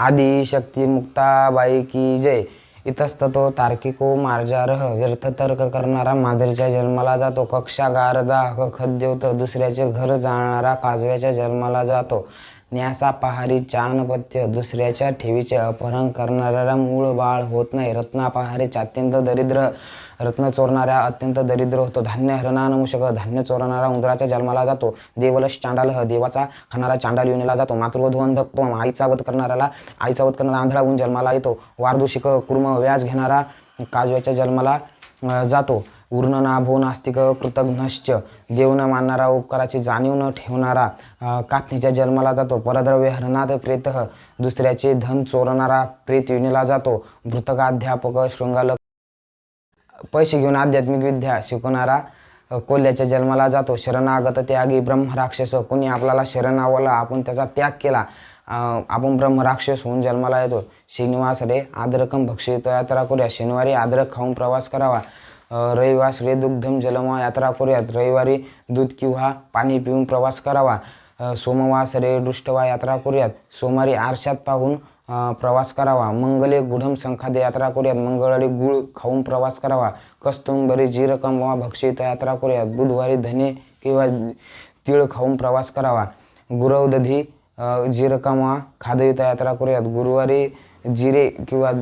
आदी शक्ती मुक्ताबाई की जय. इतस्ततो तार्किको मार्जारह व्यर्थ तर्क करणारा मादरच्या जन्माला जातो. कक्षा गारदा खद्यवत दुसऱ्याचे घर जाणारा काजव्याच्या जन्माला जातो. न्यासा पहारी चानपत्य दुसऱ्याच्या ठेवीचे अपहरण करणाऱ्याला मूळ बाळ होत नाही. रत्नापहारीच अत्यंत दरिद्र रत्न चोरणाऱ्या अत्यंत दरिद्र होतो. धान्य हरणानमुषक धान्य चोरणारा उंदराच्या जन्माला जातो. देवलश चांडालह देवाचा खाणारा चांडाल युनीला जातो. मातृवधू अंधत्व आईचा वध करणाऱ्याला आईचा वध करणारा आंधळा होऊन जन्माला येतो. वारदुषिक कुर्म व्याज घेणारा काजव्याच्या जन्माला जातो. उर्ण नाभो नास्तिक कृतघ्नश्च. देव न मानणारा उपकाराची जाणीव न ठेवणारा अं, कात्नीच्या जन्माला जातो. परद्रव्य हरणात प्रेत दुसऱ्याचे धन चोरणारा प्रेत युनीला जातो. मृतकाध्यापक शृंगाल पैसे घेऊन आध्यात्मिक विद्या शिकवणारा कोल्ह्याच्या जन्माला जातो. शरणागत त्यागी ब्रह्मराक्षस कोणी आपल्याला शरणावला आपण त्याचा त्याग केला आपण ब्रह्मराक्षस होऊन जन्माला येतो. श्रीनिवास रे आद्रकम भक्षित यात्रा करूया. शनिवारी आद्रक खाऊन प्रवास करावा. रविवास रे दुग्धम जलमा यात्रा करूयात. रविवारी दूध किंवा पाणी पिऊन प्रवास करावा. सोमवास रे दृष्टवा यात्रा करूयात. सोमवारी आरशात पाहून प्रवास करावा. मंगले गुढम संखादे यात्रा करूयात. मंगळवारी गुळ खाऊन प्रवास करावा. कस्तुंबरी जीर कमवा भक्षित यात्रा करूयात. बुधवारी धने किंवा तीळ खाऊन प्रवास करावा. गुरवदधी जी अ, जीर खादयुत यात्रा करूयात. गुरुवारी जिरे किंवा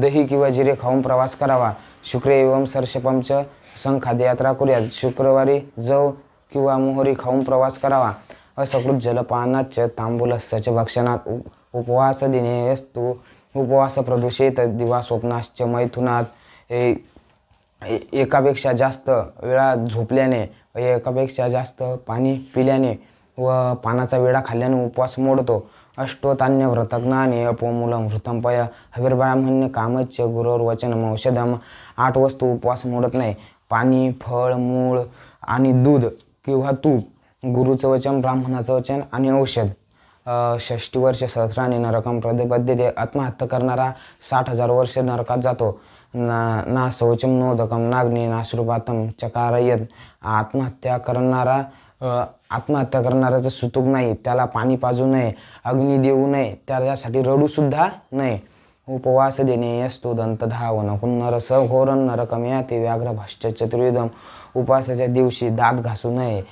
दही किंवा जिरे खाऊन प्रवास करावा. शुक्र एवं सर्षपंच संखादे यात्रा करूयात शुक्रवारी जव किंवा मोहरी खाऊन प्रवास करावा. असकृत जलपानाच तांबूलस्याच भक्षणात उपवास दिने असतो उपवास प्रदूषित दिवा स्वप्नाश्च मैथुनात. ए- ए- एकापेक्षा जास्त वेळा झोपल्याने एकापेक्षा जास्त पाणी पिल्याने व पानाचा वेळा खाल्ल्याने उपवास मोडतो. अष्टोतान्य व्रतज्ञानी अपोमूलम हृतंपय हविर्ब्राह्मण्य कामच गुरोर्वचनम औषधम। आठ वस्तू उपवास मोडत नाही. पाणी फळ मूळ आणि दूध किंवा तूप गुरुचं वचन ब्राह्मणाचं वचन आणि औषध. षष्टी वर्ष सहस्राने नरकम प्रतिबद्धते आत्महत्या करणारा साठ हजार वर्ष नरकात जातो. ना ना शौचम नोदकम नाग्नी नाश्रुपातम चकारयत आत्महत्या करणारा आत्महत्या करणाऱ्याचं सुतूक नाही त्याला पाणी पाजू नये अग्नी देऊ नये त्याच्यासाठी रडूसुद्धा नये. उपवास देणे असतो दंतधावन कुन्नरस घोरन नरकम याते व्याघ्र भाष्य चतुर्विधम उपवासाच्या दिवशी दात घासू नये.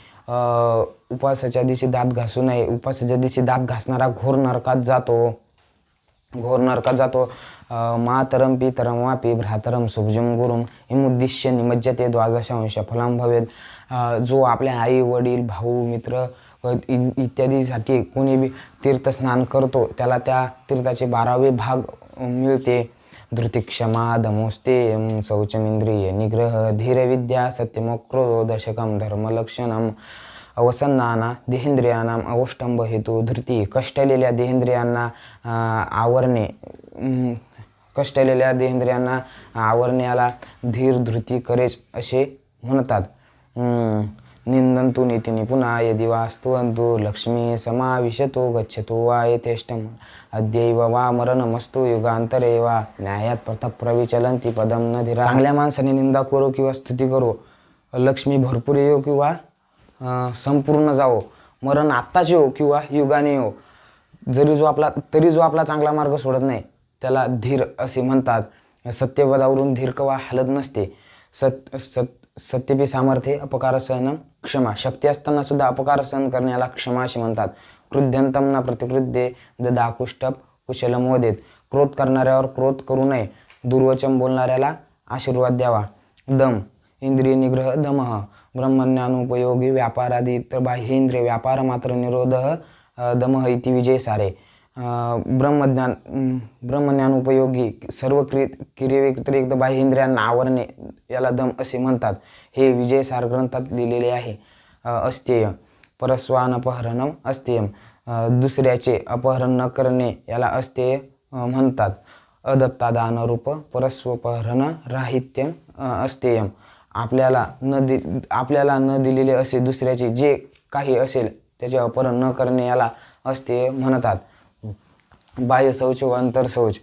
उपवासाच्या दिवशी दात घासू नये. उपवासाच्या दिवशी दात घासणारा घोर नरकात जातो. घोर नरकात जातो. मातरम पितरम वापी भ्रातरम सुभजम गुरुम इमुद्दिश्य निमज्जते द्वादशांश फलाम भवेत. जो आपल्या आई वडील भाऊ मित्र इ- इत्यादीसाठी कोणी बी तीर्थस्नान करतो त्याला त्या तीर्थाचे बारावे भाग मिळते. धृतिक्षमा दमोस्ते शौचमिंद्रिय निग्रह धीरविद्या सत्यमोक्रो दशकम धर्मलक्षणम अवसन्नाना देहेंद्रियानाम अवष्टंभ हेतू धृती. कष्टलेल्या देहेंद्रियांना आवरणे. कष्टलेल्या देहेंद्रियांना आवरण्याला धीर धृती करेच असे म्हणतात. निंदंतु निंदन्तु पुन्हा यदि वास्तवंतु लक्ष्मी समाविशतो गच्छतो वा यथेष्टम्. अद्यैव वा मरणमस्तु युगांतरे वा न्यायात प्रथम प्रविचलंती पदम न धीरा. चांगल्या माणसाने निंदा करो किंवा स्तुती करो. लक्ष्मी भरपूर येऊ किंवा संपूर्ण जावो. मरण आत्ताच येऊ किंवा युगाने येऊ जरी जो आपला तरी जो आपला चांगला मार्ग सोडत नाही त्याला धीर असे म्हणतात. सत्यपदावरून धीर कवा हलत नसते. सत सत सत्यपी सामर्थ्य अपकार सहन क्षमा. शक्ती असताना सुद्धा अपकार सहन करण्याला क्षमा असे म्हणतात. क्रुद्यंतम ना प्रतिकृद्ये ददाकुष्टप कुशलम वदेत क्रोध करणाऱ्यावर क्रोध करू नये. दुर्वचन बोलणाऱ्याला आशीर्वाद द्यावा. दम. इंद्रिय निग्रह दमः. ब्रह्मज्ञानोपयोगी व्यापारादी इतर बाह्येंद्रिय व्यापार मात्र निरोध दमः इति विजय सारे ब्रह्मज्ञान ब्रह्मज्ञान उपयोगी सर्व क्रि क्रियव्यतिरिक्त बाह्येंद्रियांना आवरणे याला दम असे म्हणतात. हे विजय सार ग्रंथात लिहिलेले आहे. अस्त्येय परस्वान अपहरणम अस्तेयम. दुसऱ्याचे अपहरण न करणे याला अस्त्येय म्हणतात. अदत्तादानरूप परस्वपहरण राहित्यम अं, आपल्याला न दि आपल्याला न दिलेले असे दुसऱ्याचे जे काही असेल त्याचे अपहरण न करणे याला असते म्हणतात. बाह्य शौच व अंतर शौच.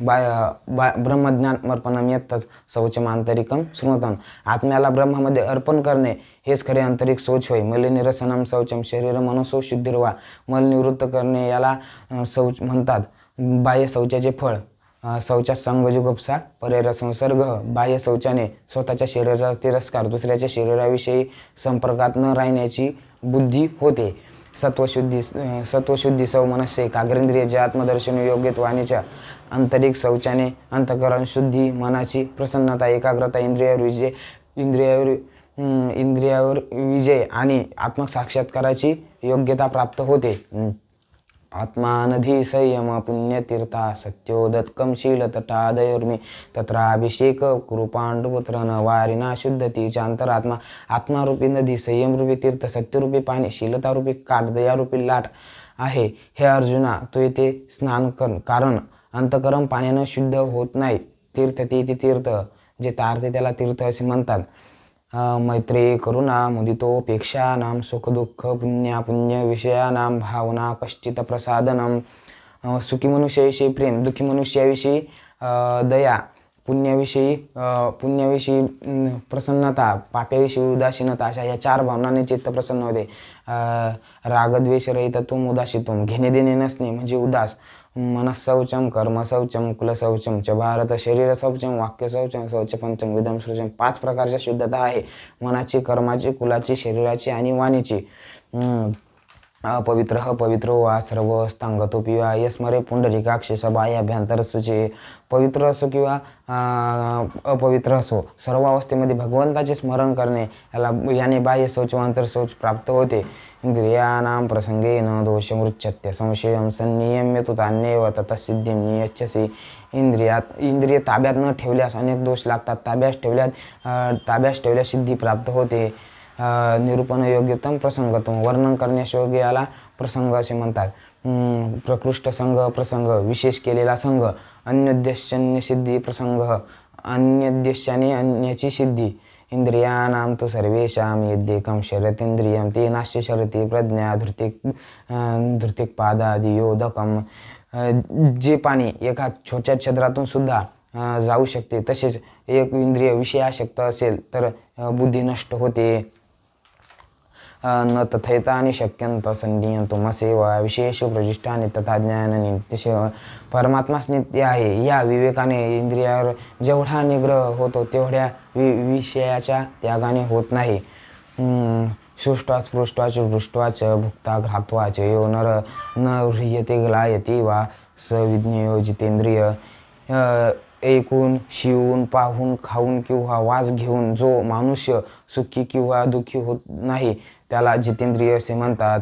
बाय बा ब्रह्मज्ञानमर्पणम येतच शौचम आंतरिकम श्रुतम आत्म्याला ब्रह्मामध्ये अर्पण करणे हेच खरे आंतरिक शौच होय. मलनिरसनम शौचम शरीर मनसो शुद्धिर्वा. मल निवृत्त करणे याला शौच म्हणतात. बाह्य शौचाचे फळ. शौचा शौचात संगजुगुप्सा परेर संसर्ग बाह्य शौचाने स्वतःच्या शरीराचा तिरस्कार दुसऱ्याच्या शरीराविषयी संपर्कात न राहण्याची बुद्धी होते. सत्वशुद्धी सत्वशुद्धी सौ मनस्य एकाग्रेंद्रिय जे आत्मदर्शन योग्यत वाणीच्या आंतरिक शौचाने अंतकरण शुद्धी मनाची प्रसन्नता एकाग्रता इंद्रियावर विजय इंद्रियावर इंद्रियावर विजय आणि आत्मसाक्षात्काराची योग्यता प्राप्त होते. आत्मानधी संयम पुण्यतीर्था सत्योदत्कम शीलतटादयोर्मी तत्राभिषेक कृपांडपुत्र न वारिना शुद्धती अंतरात्मा आत्मारूपी नदी संयमरूपी तीर्थ सत्यरूपी पाणी शीलतारूपी काठ दयारूपी लाट आहे. हे अर्जुना तू येथे स्नान कर कारण अंतकरम पाण्यानं शुद्ध होत नाही. तीर्थ ती तीर्थ जे तारते त्याला तीर्थ असे म्हणतात. मैत्री करुणा मुदितोपेक्षानां नाम सुख भावना कश्चित् प्रसादनं। सुखी मनुष्याविषयी प्रेम दुःखी मनुष्याविषयी दया। पुण्याविषयी पुण्याविषयी प्रसन्नता पाप्याविषयी उदासीनता अशा या चार भावनाने चित्त प्रसन्न होते. रागद्वेषरहित तुम रहितत्वम तुम घेणे देणे नसणे म्हणजे उदास. मनःशौचम कर्मशौचम कुलशौचम च भारत शरीर शौचम वाक्य शौचम शौच पंचम विधम शौचम पाच प्रकारच्या शुद्धता आहे. मनाची कर्माची कुलाची शरीराची आणि वाणीची. अपवित्र पवित्र वा सर्व स्थांगतो वा यस्मरे पुंडलिकाक्षी सभायाभ्यंतर सुचे पवित्र असो किंवा अपवित्र असो सर्व अवस्थेमध्ये भगवंताचे स्मरण करणे याला याने बाह्य शौच व अंतर शौच प्राप्त होते। इंद्रियाणाम प्रसंगेन दोषमृच्छत्य संशयम संनियम्य तु तान्येव ततसिद्धी नियच्छसी। इंद्रियात इंद्रिय ताब्यात न ठेवल्यास अनेक दोष लागतात। ताब्यास ठेवल्यात ताब्यास ठेवल्यास सिद्धी प्राप्त होते। निरूपणयोग्यतम प्रसंगतम वर्णन करण्यास योग्य याला प्रसंग असे म्हणतात. प्रकृष्ट संघ प्रसंग विशेष केलेला संघ अन्योद्देशन्य सिद्धी प्रसंग अन्योद्देशाने अन्याची सिद्धी. इंद्रियानाम तो सर्वेशाम सर्वेषां यद्येकं ते नाश्य शरती प्रज्ञा धृतिक धृतिक पादादियोदकम जे पाणी एका छोट्या छद्रातून सुद्धा जाऊ शकते तसेच एक इंद्रिय विषयाशक्त असेल तर बुद्धी नष्ट होते. न तथैतानि शक्यंत संनियंतो मसेवा विशेष प्रजिष्ठाने तथा ज्ञानाने नित्यश परमात्माच नित्य आहे या विवेकाने इंद्रियावर जेवढा निग्रह होतो तेवढ्या वि विषयाच्या त्यागाने होत नाही हम्म, सृष्टा स्पृष्टाच भुक्ता घात्वाच यो नर न ह्रियते ग्लायते वा स जितेंद्रिय ऐकून शिवून पाहून खाऊन किंवा वास घेऊन जो मनुष्य सुखी किंवा दुःखी होत नाही त्याला जितेंद्रिय असे म्हणतात.